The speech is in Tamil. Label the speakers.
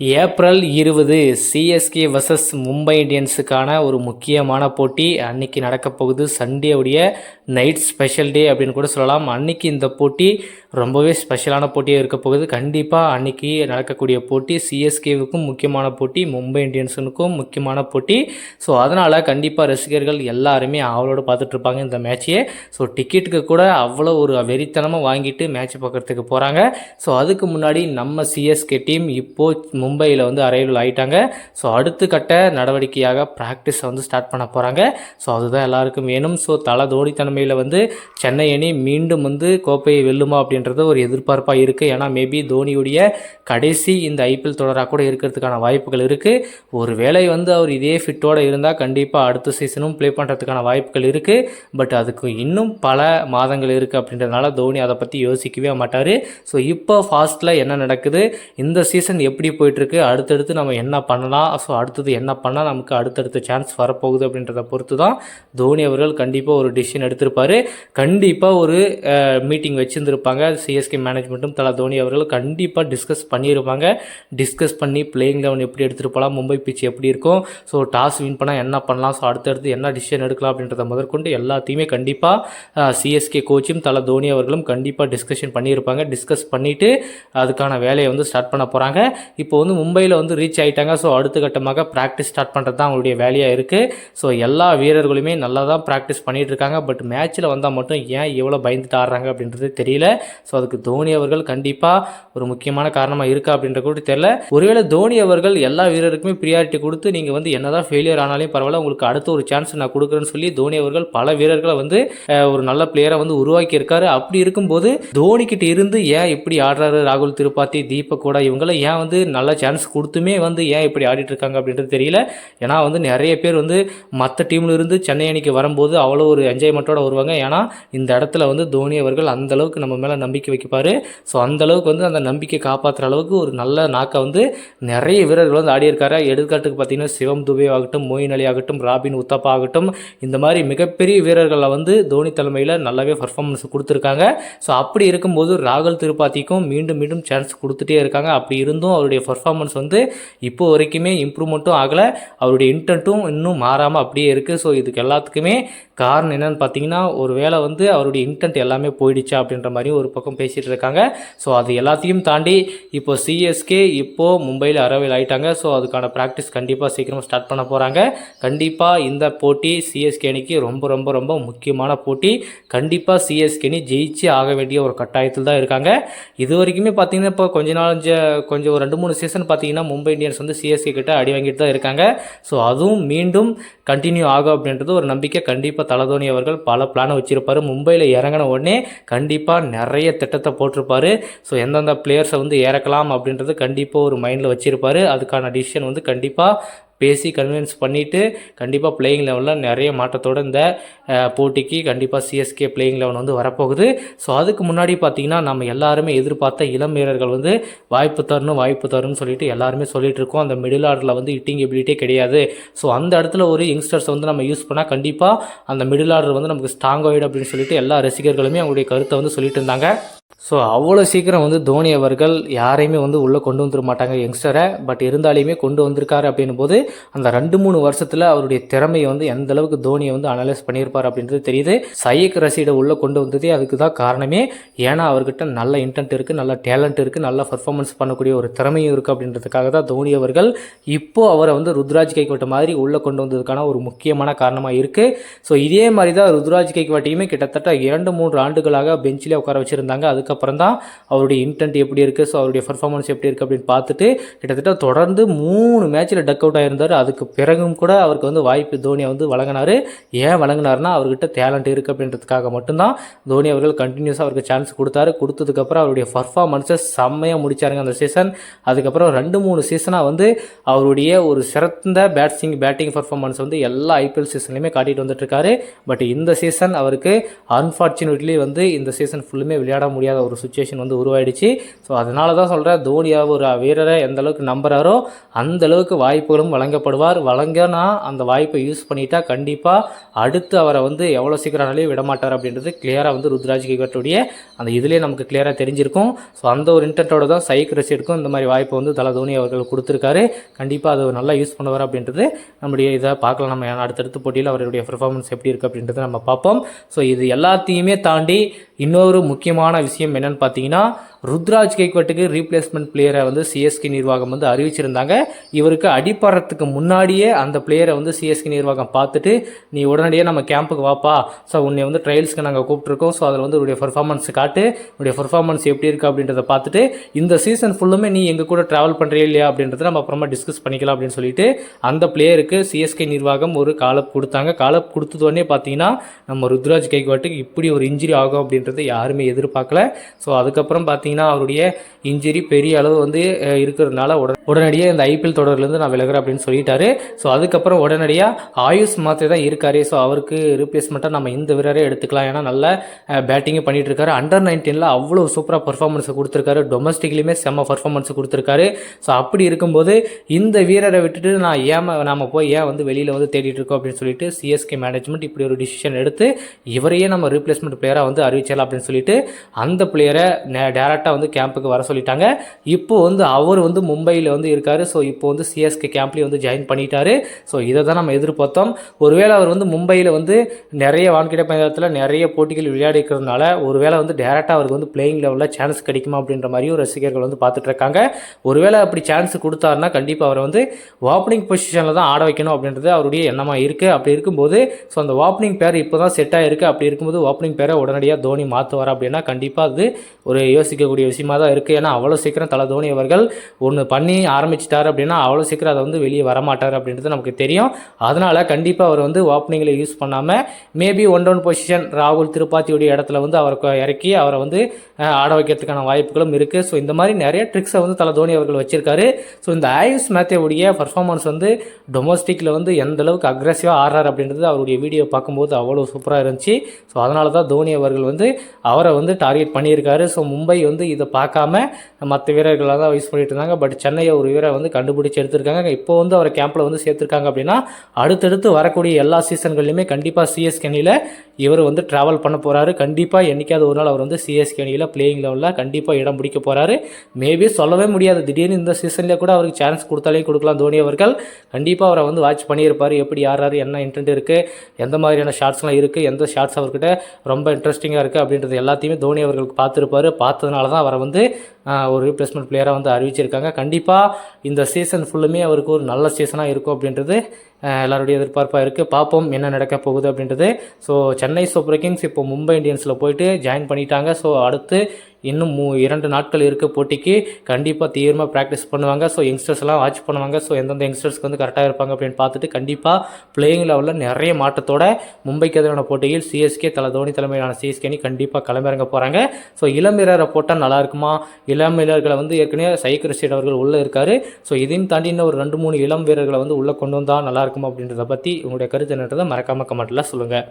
Speaker 1: ஏப்ரல் இருபது சிஎஸ்கே வர்சஸ் மும்பை இந்தியன்ஸுக்கான ஒரு முக்கியமான போட்டி அன்னைக்கு நடக்க போகுது சண்டேவுடைய நைட் ஸ்பெஷல் டே அப்படின்னு கூட சொல்லலாம். அன்றைக்கி இந்த போட்டி ரொம்பவே ஸ்பெஷலான போட்டியாக இருக்க போகுது. கண்டிப்பாக அன்றைக்கி நடக்கக்கூடிய போட்டி சிஎஸ்கேவுக்கும் முக்கியமான போட்டி மும்பை இந்தியன்ஸுக்கும் முக்கியமான போட்டி. ஸோ அதனால் கண்டிப்பாக ரசிகர்கள் எல்லாருமே அவளோட பார்த்துட்ருப்பாங்க இந்த மேட்சையே ஸோ டிக்கெட்டுக்கு கூட அவ்வளோ ஒரு வெறித்தனமாக வாங்கிட்டு மேட்ச் பார்க்குறதுக்கு போகிறாங்க ஸோ அதுக்கு முன்னாடி நம்ம சிஎஸ்கே டீம் இப்போது மும்பையில் வந்து அரைவல் ஆகிட்டாங்க ஸோ அடுத்த கட்ட நடவடிக்கையாக ப்ராக்டிஸை வந்து ஸ்டார்ட் பண்ண போகிறாங்க ஸோ அதுதான் எல்லாருக்கும் வேணும். ஸோ தலை தோடித்தனமே தன்மையில் வந்து சென்னை அணி மீண்டும் வந்து கோப்பையை வெல்லுமா அப்படின்றது ஒரு எதிர்பார்ப்பாக இருக்குது ஏன்னா மேபி தோனியுடைய கடைசி இந்த ஐபிஎல் தொடராக கூட இருக்கிறதுக்கான வாய்ப்புகள் இருக்குது ஒரு வேளை வந்து அவர் இதே ஃபிட்டோடு இருந்தால் கண்டிப்பாக அடுத்த சீசனும் ப்ளே பண்ணுறதுக்கான வாய்ப்புகள் இருக்குது பட் அதுக்கு இன்னும் பல மாதங்கள் இருக்குது அப்படின்றதுனால தோனி அதை பற்றி யோசிக்கவே மாட்டார். ஸோ இப்போ ஃபாஸ்ட்டில் என்ன நடக்குது? இந்த சீசன் எப்படி போயிட்டுருக்கு? அடுத்தடுத்து நம்ம என்ன பண்ணலாம்? ஸோ அடுத்தது என்ன பண்ணால் நமக்கு அடுத்தடுத்த சான்ஸ் வரப்போகுது அப்படின்றத பொறுத்து தான் தோனி அவர்கள் கண்டிப்பாக ஒரு டிசிஷன் எடுத்திருப்பார் கண்டிப்பாக ஒரு மீட்டிங் வச்சுருந்துருப்பாங்க. சிஎஸ்கே மேனேஜ்மெண்ட்டும் தலா தோனி அவர்கள் கண்டிப்பாக டிஸ்கஸ் பண்ணியிருப்பாங்க டிஸ்கஸ் பண்ணி பிளேயிங் லெவன் எப்படி எடுத்துகிட்டு போகலாம் மும்பை பிச் எப்படி இருக்கும். ஸோ டாஸ் வின் பண்ணால் என்ன பண்ணலாம்? ஸோ அடுத்தடுத்து என்ன டிசிஷன் எடுக்கலாம் அப்படின்றத முதற்கொண்டு எல்லாத்தையுமே கண்டிப்பாக சிஎஸ்கே கோச்சும் தலா தோனி அவர்களும் கண்டிப்பாக டிஸ்கஷன் பண்ணியிருப்பாங்க டிஸ்கஸ் பண்ணிவிட்டு அதுக்கான வேலையை வந்து ஸ்டார்ட் பண்ண போகிறாங்க இப்போ வந்து மும்பையில் வந்து ரீச் ஆகிட்டாங்க ஸோ அடுத்த கட்டமாக ப்ராக்டிஸ் ஸ்டார்ட் பண்ணுறது தான் அவங்களுடைய வேலையாக இருக்குது ஸோ எல்லா வீரர்களுமே நல்லா தான் ப்ராக்டிஸ் பண்ணிகிட்டு இருக்காங்க. பட் மேட்ச்சில் வந்தால் மட்டும் ஏன் இவ்வளோ பயந்துட்டு ஆடுறாங்க அப்படின்றது தெரியல. ஸோ அதுக்கு தோனி அவர்கள் கண்டிப்பாக ஒரு முக்கியமான காரணமாக இருக்கா அப்படின்ற கூட தெரியல. ஒருவேளை தோனி அவர்கள் எல்லா வீரருக்குமே ப்ரியாரிட்டி கொடுத்து நீங்கள் வந்து என்னதான் ஃபெயிலியர் ஆனாலும் பரவாயில்ல உங்களுக்கு அடுத்த ஒரு சான்ஸ் நான் கொடுக்குறேன்னு சொல்லி தோனி அவர்கள் பல வீரர்களை வந்து ஒரு நல்ல பிளேயரை வந்து உருவாக்கி இருக்காரு அப்படி இருக்கும்போது தோனிக்கிட்ட இருந்து ஏன் இப்படி ஆடுறாரு ராகுல் திருப்பாத்தி தீபக் கூட இவங்கள ஏன் வந்து நல்ல சான்ஸ் கொடுத்துமே வந்து ஏன் இப்படி ஆடிட்டு இருக்காங்க அப்படின்றது தெரியல. ஏன்னா வந்து நிறைய பேர் வந்து மற்ற டீம்ல இருந்து சென்னை அணிக்கு வரும்போது அவ்வளோ ஒரு என்ஜாய்மெண்ட்டோட வருவாங்க ஏன்னா இந்த இடத்துல வந்து தோனி அவர்கள் அந்த அளவுக்கு நம்ம மேலே நம்பிக்கை வைக்கப்பாரு ஸோ அந்த அளவுக்கு வந்து அந்த நம்பிக்கை காப்பாற்றுற அளவுக்கு ஒரு நல்ல நாக்கை வந்து நிறைய வீரர்கள் வந்து ஆடியிருக்காரு. எடுக்காட்டுக்கு எடுத்துக்காட்டுக்கு பார்த்தீங்கன்னா சிவம் துபே ஆகட்டும் மோயின் அலி ஆகட்டும் ராபின் உத்தப்பா ஆகட்டும் இந்த மாதிரி மிகப்பெரிய வீரர்களை வந்து தோனி தலைமையில் நல்லாவே பர்ஃபார்மன்ஸ் கொடுத்துருக்காங்க. ஸோ அப்படி இருக்கும்போது ராகுல் திருப்பாத்திக்கும் மீண்டும் மீண்டும் சான்ஸ் கொடுத்துட்டே இருக்காங்க. அப்படி இருந்தும் அவருடைய பர்ஃபார்மன்ஸ் வந்து இப்போ வரைக்குமே இம்ப்ரூவ்மெண்ட்டும் ஆகலை. அவருடைய இன்டென்ட்டும் இன்னும் மாறாமல் அப்படியே இருக்குது ஸோ இதுக்கு எல்லாத்துக்குமே காரணம் என்னன்னு பார்த்தீங்கன்னா ஒரு வேளை வந்து அவருடைய இன்டென்ட் எல்லாமே போயிடுச்சா அப்படின்ற மாதிரியும் ஒரு பக்கம் பேசிகிட்டு இருக்காங்க. ஸோ அது எல்லாத்தையும் தாண்டி இப்போ சிஎஸ்கே இப்போது மும்பையில் அரவையில் ஆகிட்டாங்க ஸோ அதுக்கான ப்ராக்டிஸ் கண்டிப்பாக சீக்கிரமாக ஸ்டார்ட் பண்ண போகிறாங்க கண்டிப்பாக இந்த போட்டி சிஎஸ்கே அணிக்கு ரொம்ப ரொம்ப ரொம்ப முக்கியமான போட்டி. கண்டிப்பாக சிஎஸ்கே அணி ஜெயிச்சு ஆக வேண்டிய ஒரு கட்டாயத்தில் தான் இருக்காங்க. இது வரைக்குமே பார்த்தீங்கன்னா இப்போ கொஞ்ச நாள் கொஞ்சம் ஒரு ரெண்டு மூணு சீசன் பார்த்தீங்கன்னா மும்பை இந்தியன்ஸ் வந்து சிஎஸ்கே கிட்ட அடி வாங்கிட்டு தான் இருக்காங்க. ஸோ அதுவும் மீண்டும் கண்டினியூ ஆகும் அப்படின்றது ஒரு நம்பிக்கை. கண்டிப்பாக தலதோனி அவர்கள் பல பிளானை வச்சுருப்பார். மும்பையில் இறங்கின உடனே கண்டிப்பாக நிறைய திட்டத்தை போட்டிருப்பார். ஸோ எந்தெந்த பிளேயர்ஸை வந்து இறக்கலாம் அப்படின்றது கண்டிப்பாக ஒரு மைண்டில் வச்சுருப்பாரு. அதுக்கான டிசிஷன் வந்து கண்டிப்பாக பேசி கன்வின்ஸ் பண்ணிவிட்டு கண்டிப்பாக பிளேயிங் லெவலில் நிறைய மாற்றத்தோடு இந்த போட்டிக்கு கண்டிப்பாக சிஎஸ்கே பிளேயிங் லெவன் வந்து வரப்போகுது. ஸோ அதுக்கு முன்னாடி பார்த்திங்கன்னா நம்ம எல்லாருமே எதிர்பார்த்த இளம் வீரர்கள் வந்து வாய்ப்பு தரணும் வாய்ப்பு தரணும்னு சொல்லிட்டு எல்லாருமே சொல்லிட்டு இருக்கோம். அந்த மிடில் ஆர்டரில் வந்து ஹிட்டிங் எபிலிட்டியே கிடையாது. ஸோ அந்த இடத்துல ஒரு யங்ஸ்டர்ஸ் வந்து நம்ம யூஸ் பண்ணால் கண்டிப்பாக அந்த மிடில் ஆர்டர் வந்து நமக்கு ஸ்ட்ராங் ஆகிடும் அப்படின்னு சொல்லிட்டு எல்லா ரசிகர்களுமே அவங்களுடைய கருத்தை வந்து சொல்லிட்டு இருந்தாங்க. ஸோ அவ்வளோ சீக்கிரம் வந்து தோனி அவர்கள் யாரையுமே வந்து உள்ளே கொண்டு வந்துட மாட்டாங்க யங்ஸ்டரை பட் இருந்தாலையுமே கொண்டு வந்திருக்காரு அப்படின்னும் போது அந்த ரெண்டு மூணு வருஷத்தில் அவருடைய திறமையை வந்து எந்த அளவுக்கு தோனியை வந்து அனலைஸ் பண்ணியிருப்பார் அப்படின்றது தெரியுது. சையக் ரசீடை உள்ளே கொண்டு வந்ததே அதுக்கு தான் காரணமே. ஏன்னா அவர்கிட்ட நல்ல இன்டென்ட் இருக்குது நல்ல டேலண்ட் இருக்குது நல்ல பர்ஃபார்மன்ஸ் பண்ணக்கூடிய ஒரு திறமையும் இருக்குது அப்படின்றதுக்காக தான் தோனி அவர்கள் இப்போது அவரை வந்து ருத்ராஜ் கைக்கோட்டை மாதிரி உள்ளே கொண்டு வந்ததுக்கான ஒரு முக்கியமான காரணமாக இருக்குது ஸோ இதே மாதிரி தான் ருத்ராஜ் கைக்கோட்டையுமே கிட்டத்தட்ட இரண்டு மூன்று ஆண்டுகளாக பெஞ்சிலே உட்கார வச்சுருந்தாங்க. அதுக்கப்புறம் தான் அவருடைய இன்டென்ட் எப்படி இருக்குது ஸோ அவருடைய பர்ஃபார்மன்ஸ் எப்படி இருக்குது அப்படின்னு பார்த்துட்டு கிட்டத்தட்ட தொடர்ந்து மூணு மேட்ச்சில் டக் அவுட் ஆகியிருந்தார் அதுக்கு பிறகும் கூட அவருக்கு வந்து வாய்ப்பு தோனியை வந்து வழங்கினார். ஏன் வழங்கினார்னா அவர்கிட்ட டேலண்ட் இருக்குது அப்படின்றதுக்காக மட்டும்தான் தோனி அவர்கள் கண்டினியூஸாக அவருக்கு சான்ஸ் கொடுத்தாரு. கொடுத்ததுக்கப்புறம் அவருடைய பர்ஃபார்மன்ஸை செம்மையாக முடிச்சாருங்க அந்த சீசன் அதுக்கப்புறம் ரெண்டு மூணு சீசனாக வந்து அவருடைய ஒரு சிறந்த பேட்ஸிங் பேட்டிங் பர்ஃபார்மன்ஸ் வந்து எல்லா ஐபிஎல் சீசன்லையுமே காட்டிட்டு வந்துட்டுருக்காரு பட் இந்த சீசன் அவருக்கு அன்ஃபார்ச்சுனேட்லி வந்து இந்த சீசன் ஃபுல்லுமே விளையாட முடியாத முடியாத ஒரு சுச்சுவேஷன் வந்து உருவாயிடுச்சு. ஸோ அதனால தான் சொல்கிறேன் தோனியாக ஒரு வீரரை எந்த அளவுக்கு நம்புகிறாரோ அந்த அளவுக்கு வாய்ப்புகளும் வழங்கப்படுவார். வழங்கினா அந்த வாய்ப்பை யூஸ் பண்ணிட்டா கண்டிப்பாக அடுத்து அவரை வந்து எவ்வளோ சீக்கிரம்னாலே விடமாட்டார் அப்படின்றது கிளியராக வந்து ருத்ராஜ் கிகட்டுடைய அந்த இதுலேயே நமக்கு கிளியராக தெரிஞ்சிருக்கும். ஸோ அந்த ஒரு இன்டென்ட்டோட தான் சைக் ரசிடுக்கும் இந்த மாதிரி வாய்ப்பை வந்து தலை தோனி அவர்கள் கொடுத்துருக்காரு. கண்டிப்பாக அது நல்லா யூஸ் பண்ணுவார் அப்படின்றது நம்முடைய இதை பார்க்கலாம். நம்ம அடுத்தடுத்த போட்டியில் அவருடைய பெர்ஃபார்மன்ஸ் எப்படி இருக்குது அப்படின்றத நம்ம பார்ப்போம். ஸோ இது எல்லாத்தையுமே தாண்டி இன்னொரு முக்கியமான விஷயம் என்னன்னு பார்த்தீங்கன்னா ருத்ராஜ் கெய்க்வட்டுக்கு ரீப்ளேஸ்மெண்ட் பிளேயரை வந்து சிஎஸ்கே நிர்வாகம் வந்து அறிவிச்சிருந்தாங்க. இவருக்கு அடிப்படுறதுக்கு முன்னாடியே அந்த பிளேயரை வந்து சிஎஸ்கே நிர்வாகம் பார்த்துட்டு நீ உடனடியாக நம்ம கேம்புக்கு வாப்பா. ஸோ உன்னை வந்து ட்ரையல்ஸ்க்கு நாங்கள் கூப்பிட்ருக்கோம் ஸோ அதில் வந்து உடைய பர்ஃபார்மன்ஸ் காட்டு. உடைய பர்ஃபார்மன்ஸ் எப்படி இருக்குது அப்படின்றத பார்த்துட்டு இந்த சீசன் ஃபுல்லுமே நீ எங்கள் கூட ட்ராவல் பண்ணுறியா இல்லையா அப்படின்றத நம்ம அப்புறமா டிஸ்கஸ் பண்ணிக்கலாம் அப்படின்னு சொல்லிட்டு அந்த பிளேயருக்கு சிஎஸ்கே நிர்வாகம் ஒரு காலப் கொடுத்தாங்க. காலப் கொடுத்ததுடனே பார்த்தீங்கன்னா நம்ம ருத்ராஜ் கைக்வாட்டுக்கு இப்படி ஒரு இன்ஜுரி ஆகும் அப்படின்றத யாருமே எதிர்பார்க்கல. ஸோ அதுக்கப்புறம் பார்த்தீங்கன்னா பார்த்தீங்கன்னா அவருடைய இன்ஜுரி பெரிய அளவு வந்து இருக்கிறதுனால உட உடனடியாக இந்த ஐபிஎல் தொடர்லேருந்து நான் விலகிறேன் அப்படின்னு சொல்லிட்டாரு. ஸோ அதுக்கப்புறம் உடனடியாக ஆயுஷ் மாத்திரை தான் இருக்காரு. ஸோ அவருக்கு ரீப்ளேஸ்மெண்ட்டாக நம்ம இந்த வீரரே எடுத்துக்கலாம். ஏன்னா நல்ல பேட்டிங்கும் பண்ணிட்டு இருக்காரு அண்டர் நைன்டீனில் அவ்வளோ சூப்பராக பர்ஃபார்மன்ஸ் கொடுத்துருக்காரு. டொமஸ்டிக்லேயுமே செம்ம பர்ஃபார்மன்ஸ் கொடுத்துருக்காரு. ஸோ அப்படி இருக்கும்போது இந்த வீரரை விட்டுட்டு நான் ஏன் நாம் போய் ஏன் வந்து வெளியில் வந்து தேடிட்டு இருக்கோம் அப்படின்னு சொல்லிட்டு சிஎஸ்கே மேனேஜ்மெண்ட் இப்படி ஒரு டிசிஷன் எடுத்து இவரையே நம்ம ரீப்ளேஸ்மெண்ட் பிளேயராக வந்து அறிவிச்சலாம் அப்படின்னு சொல்லிட்டு அந்த பிளேயரை டேரெக்டாக வந்து கேம்புக்கு வர சொல்லிட்டாங்க. இப்போ வந்து அவர் வந்து மும்பையில் வந்து இருக்கார். ஸோ இப்போ வந்து சிஎஸ்கே கேம்ப்லேயும் வந்து ஜாயின் பண்ணிட்டாரு. ஸோ இதை தான் நம்ம எதிர்பார்த்தோம். ஒருவேளை அவர் வந்து மும்பையில் வந்து நிறைய வான்கிட மைதானத்தில் நிறைய போட்டிகள் விளையாடி இருக்கிறதுனால ஒருவேளை வந்து டேரெக்டாக அவருக்கு வந்து பிளேயிங் லெவலில் சான்ஸ் கிடைக்குமா அப்படின்ற மாதிரியும் ரசிகர்கள் வந்து பார்த்துட்டு இருக்காங்க. ஒருவேளை அப்படி சான்ஸ் கொடுத்தாருன்னா கண்டிப்பாக அவரை வந்து ஓப்பனிங் பொசிஷனில் தான் ஆட வைக்கணும் அப்படின்றது அவருடைய எண்ணமாக இருக்குது அப்படி இருக்கும்போது ஸோ அந்த ஓப்பனிங் பேர் இப்போ தான் செட் ஆகிருக்கு அப்படி இருக்கும்போது ஓப்பனிங் பேரை உடனடியாக தோனி மாற்றுவார் அப்படின்னா கண்டிப்பாக அது ஒரு யோசிக்க யோசிக்கக்கூடிய விஷயமா தான் இருக்குது ஏன்னா அவ்வளோ சீக்கிரம் தலை தோனி அவர்கள் ஒன்று பண்ணி ஆரம்பிச்சிட்டார் அப்படின்னா அவ்வளோ சீக்கிரம் அதை வந்து வெளியே வரமாட்டார் அப்படின்றது நமக்கு தெரியும். அதனால் கண்டிப்பாக அவர் வந்து ஓப்பனிங்கில் யூஸ் பண்ணாமல் மேபி ஒன் டவுன் பொசிஷன் ராகுல் திருப்பாத்தியுடைய இடத்துல வந்து அவரை இறக்கி அவரை வந்து ஆட வைக்கிறதுக்கான வாய்ப்புகளும் இருக்குது ஸோ இந்த மாதிரி நிறைய ட்ரிக்ஸை வந்து தலை தோனி அவர்கள் வச்சிருக்காரு. ஸோ இந்த ஆயுஷ் மேத்தேவுடைய பர்ஃபார்மன்ஸ் வந்து டொமஸ்டிக்கில் வந்து எந்த அளவுக்கு அக்ரெசிவாக ஆடுறார் அப்படின்றது அவருடைய வீடியோ பார்க்கும்போது அவ்வளோ சூப்பராக இருந்துச்சு. ஸோ அதனால தான் தோனி அவர்கள் வந்து அவரை வந்து டார்கெட் பண்ணியிருக்காரு. ஸோ மும்பை வந்து இதை பார்க்காம மற்ற வீரர்களாக தான் யூஸ் பண்ணிட்டு இருந்தாங்க. பட் சென்னையை ஒரு வீரரை வந்து கண்டுபிடிச்சி எடுத்திருக்காங்க. இப்போ வந்து அவரை கேம்பில் வந்து சேர்த்துருக்காங்க அப்படின்னா அடுத்தடுத்து வரக்கூடிய எல்லா சீசன்கள்லையுமே கண்டிப்பாக சிஎஸ்கே அணியில் இவர் வந்து ட்ராவல் பண்ண போகிறாரு கண்டிப்பாக என்றைக்காவது ஒரு நாள் அவர் வந்து சிஎஸ்கே அணியில் பிளேயிங் லெவலில் கண்டிப்பாக இடம் பிடிக்க போகிறாரு மேபி சொல்லவே முடியாது. திடீர்னு இந்த சீசன்லேயே கூட அவருக்கு சான்ஸ் கொடுத்தாலே கொடுக்கலாம் தோனி அவர்கள். கண்டிப்பாக அவரை வந்து வாட்ச் பண்ணியிருப்பார். எப்படி யாராரு என்ன இன்டென்ட் இருக்குது எந்த மாதிரியான ஷார்ட்ஸ்லாம் இருக்குது எந்த ஷார்ட்ஸ் அவர்கிட்ட ரொம்ப இன்ட்ரெஸ்டிங்காக இருக்குது அப்படின்றது எல்லாத்தையுமே தோனி அவர்களுக்கு பார்த்துருப்பாரு. பார்த்ததுனால தான் அவரை வந்து ஒரு ரீப்ளேஸ்மெண்ட் பிளேயராக வந்து அறிவிச்சிருக்காங்க. கண்டிப்பாக இந்த சீசன் ஃபுல்லுமே அவருக்கு ஒரு நல்ல சீசனாக இருக்கும் அப்படின்றது எல்லாருடைய எதிர்பார்ப்பாக இருக்குது பார்ப்போம் என்ன நடக்க போகுது அப்படின்றது. ஸோ சென்னை சூப்பர் கிங்ஸ் இப்போ மும்பை இந்தியன்ஸில் போயிட்டு ஜாயின் பண்ணிட்டாங்க. ஸோ அடுத்து இன்னும் மூ இரண்டு நாட்கள் இருக்க போட்டிக்கு. கண்டிப்பாக தீவிரமாக ப்ராக்டிஸ் பண்ணுவாங்க. ஸோ யங்ஸ்டர்ஸ்லாம் வாட்ச் பண்ணுவாங்க. ஸோ எந்தெந்த யங்ஸ்டர்ஸ்க்கு வந்து கரெக்டாக இருப்பாங்க அப்படின்னு பார்த்துட்டு கண்டிப்பாக பிளேயிங் லெவலில் நிறைய மாற்றத்தோட மும்பைக்கு எதிரான போட்டியில் சிஎஸ்கே தலை தோனி தலைமையிலான சிஎஸ்கேனி கண்டிப்பாக கிளம்பிறங்க போகிறாங்க ஸோ இளம் வீரரை போட்டால் நல்லா இருக்குமா? இளம் வீரர்களை வந்து ஏற்கனவே சைக் ரஷீட் அவர்கள் உள்ளே இருக்காரு. ஸோ இதையும் தாண்டி இன்னும் ஒரு ரெண்டு மூணு இளம் வீரர்களை வந்து உள்ளே கொண்டு வந்தால் நல்லாயிருக்கும் அப்படின்றத பற்றி உங்களுடைய கருத்து என்னன்றதை மறக்காமல் கமெண்ட்டில் சொல்லுங்கள்